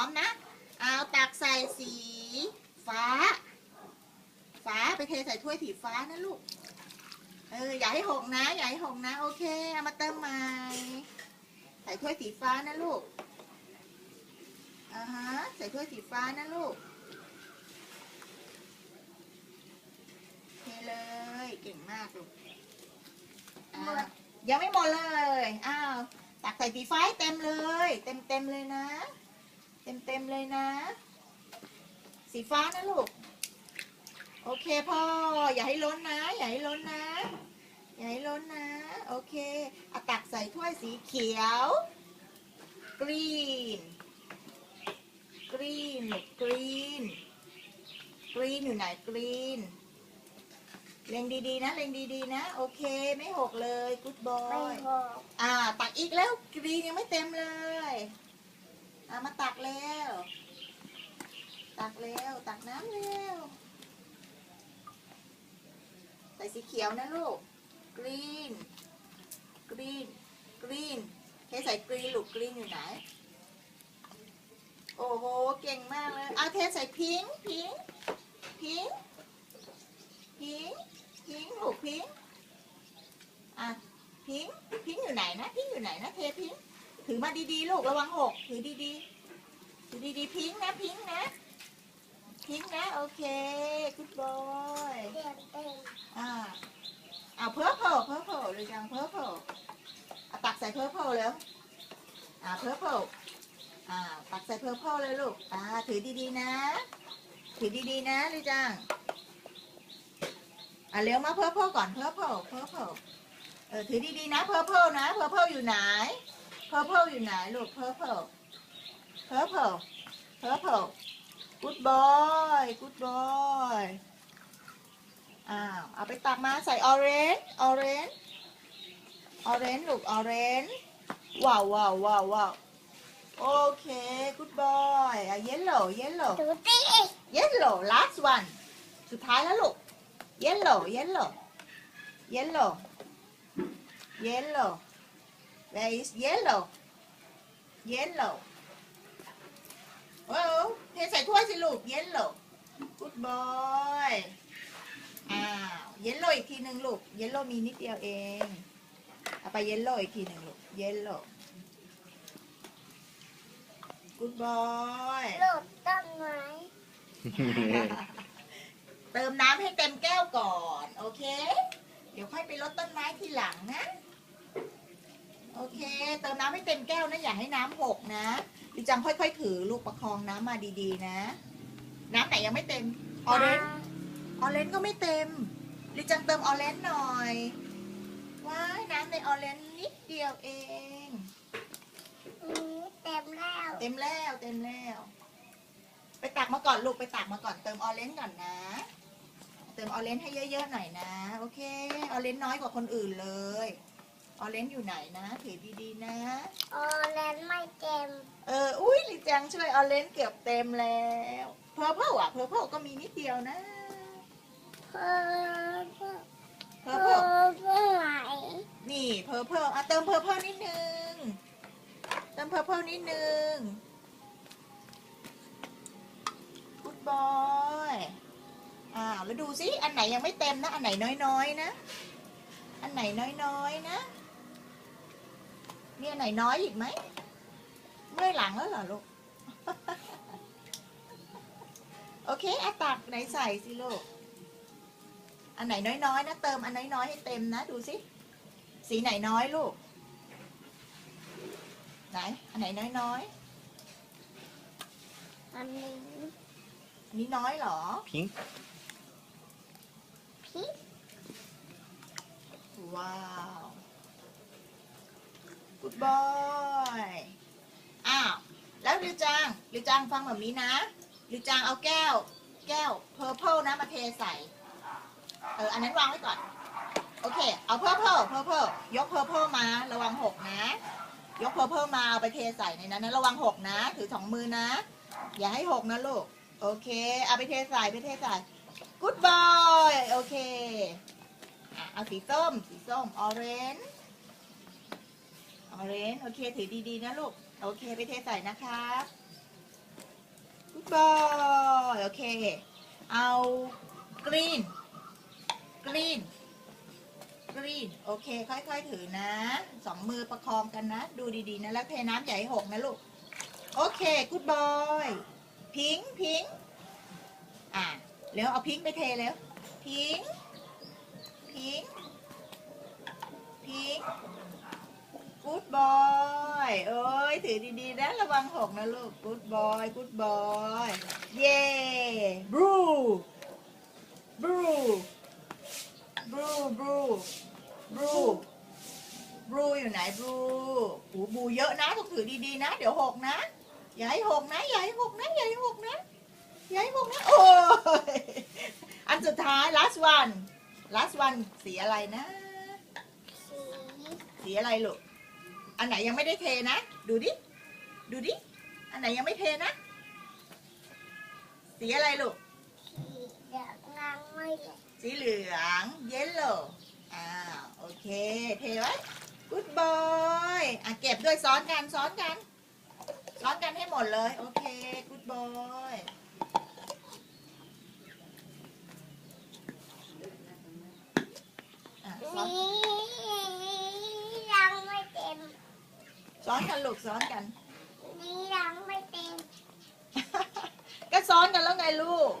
้อมนะ เอาตักใส่สีฟ้า ฟ้าไปเทใส่ถ้วยสีฟ้านะลูก เอออย่าให้หกนะอย่าให้หกนะ โอเคเอามาเติมใหม่ใส่ถ้วยสีฟ้านะลูกอ่าฮะใส่ถ้วยสีฟ้านะลูกเทเลยเก่งมากลูกอ่ยังไม่หมดเลย อ้าว ตักใส่สีฟ้าเต็มเลย เต็มเต็มเลยนะ เต็มเต็มๆเลยนะ สีฟ้านะลูก โอเคพ่อ อย่าให้ล้นนะ อย่าให้ล้นนะ อย่าให้ล้นนะ โอเคเอาตักใส่ถ้วยสีเขียว กรีน กรีนลูกกรีน กรีนอยู่ไหนกรีนเล็งดีๆนะ เล็งดีๆนะ โอเค ไม่หกเลย กูดบอไม่ยบอกอ่า ตักอีกแล้ว กรีนยังไม่เต็มเลย อ่ามาตักแล้ว ตักแล้ว ตักน้ำแล้ว ใส่สีเขียวนะลูก กรีน กรีน กรีนเทใส่กรีนลูกกรีนอยู่ไหน โอ้โห เก่งมากเลย เอาเทใส่พิงพิงพิงพิงพิงลูกพิงอะพิงพิงอยู่ไหนนะพิงอยู่ไหนนะเท ถือมาดีๆ ลูกระวังหก ถือดีๆ ถือดีๆ พิงนะพิงนะ พิงนะ โอเค good boy เต็มเต็มอ่าเอาเพิ่มเพิ่มเพิ่มเพิ่มเลยจังเพิ่มเพิ่มเอาตักใส่เพิ่มเพิ่มแล้วอ่าเพิ่มเพิ่มอ่าตักใส่เพิ่มเพิ่มเลยลูกอ่าถือดีๆนะ ถือดีๆนะเลยจังอ่าเร็วมาเพิ่มเพิ่มก่อนเพิ่มเพิ่มเพิ่มเพิ่มเออถือดีๆนะเพิ่มเพิ่มนะเพิ่มเพิ่มอยู่ไหน เพิ่มเพิ่มอยู่ไหนลูกเพิ่มเพิ่มเพิ่มเพิ่มเพิ่มเพิ่ม good boy good boy อ้าวเอาไปตักมาใส่ออเรนจ์ออเรนจ์ออเรนจ์ลูกออเรนจ์ว้าวว้าวว้าวว้าวโอเค good boy อะ yellow yellow ดูสิ yellow last one สุดท้ายแล้วลูก yellow yellow yellow yellow where is yellow yellow โอ้เทใส่ถ้วยสิลูก yellow good boy อ้าวเยลโล่อีกทีหนึ่งลูกเยลโล่มีนิดเดียวเอง เอาไปเยลโล่อีกทีหนึ่งลูกเยลโล่ good boy โหลดต้นไม้เติมน้ำให้เต็มแก้วก่อน โอเค เดี๋ยวค่อยไปรดต้นไม้ทีหลังนะ โอเค เติมน้ำ ให้เต็มแก้วนะ อย่าให้น้ำหกนะดิจังค่อยๆถือลูกประคองน้ำมาดีๆ นะ น้ำไหนยังไม่เต็มออเรนจ์ออเรนจ์ก็ไม่เต็มลิจังเติมออเรนจ์หน่อยว้ายน้ำในออเรนจ์นิดเดียวเองอืมเต็มแล้ว เต็มแล้วเต็มแล้ว ไปตักมาก่อนลูกไปตักมาก่อนเติมออเรนจ์ก่อนนะเติมออเรนจ์ให้เยอะๆหน่อยนะ โอเคออเรนจ์น้อยกว่าคนอื่นเลย ออเรนจ์อยู่ไหนนะ ถือดีๆนะ ออแลนด์ไม่เต็มเออ อุ้ยลิจังช่วยออเรนจ์เกือบเต็มแล้วเพอร์เพลอะเพอร์เพลก็มีนิดเดียวนะเพิ่มเพิ่มเพอร์เพลเพิ่มไหวนี่เพอร์เพลอะเติมเพอร์เพลนิดนึง เติมเพอร์เพลนิดนึง good boy อ้าวแล้วดูสิอันไหนยังไม่เต็มนะ อันไหนน้อยๆนะ อันไหนน้อยๆนะ มีอันไหนน้อยอีกไหมเมื่อยหลังแล้วเหรอลูก โอเคอะตักไหนใส่สิลูก อันไหนน้อยๆนะเติมอันน้อยๆให้เต็มนะ ดูสิ สีไหนน้อยลูก ไหน อันไหนน้อยอันนี้ๆอันนี้น้อยเหรอ pink พี่ว้าว good boy อ้าวแล้วลิวจังลิวจังฟังแบบนี้นะลิวจังเอาแก้ว แก้ว purple นะมาเทใส่เอออันนั้นวางไว้ก่อน โอเค เอา purple purple ยก purple มาระวังหกนะ ยก purple มาเอาไปเทใส่ในนั้นนะระวังหกนะ ถือสองมือนะ อย่าให้หกนะลูกโอเค เอาไปเทใส่ไปเทใส่ good boy โอเคอะเอาสีส้ม สีส้มออเรนจ์ ออเรนโอเค ถือดีๆนะลูก โอเค ไปเทใส่นะครับ good boy โอเค เอา green green green โอเค ค่อยๆ ถือนะ สองมือประคองกันนะ ดูดีๆนะ แล้วเทน้ำให้หกนะลูก โอเค good boy พิงพิงอะเร็วเอาพิงไปเทเร็วพิงพิงพิง boy เอ้ยถือดีๆนะระวังหกนะลูก good boy good boy เย้ blue blue blue blue blue blue อยู่ไหน blue หูบูเยอะนะต้องถือดีๆนะ เดี๋ยวหกนะอย่าให้หกนะอย่าให้หกนะอย่าให้หกนะอย่าให้หกนะโอ้ยอันสุดท้าย last one last one สีอะไรนะ สีสีอะไรลูก อันไหนยังไม่ได้เทนะ ดูดิ ดูดิ อันไหนยังไม่เทนะ สีอะไรลูก สีเดือดงางไม่เลยสีเหลืองเยลโล่อ้าวโอเค เทไว้ good boy อะเก็บด้วยซ้อนกันซ้อนกันซ้อนกันให้หมดเลย โอเค good boy อะซ้อน นี่ยังไม่เต็ม ซ้อน กันลูกซ้อนกัน นี่ยังไม่เต็ม ก็ซ้อนกันแล้วไงลูก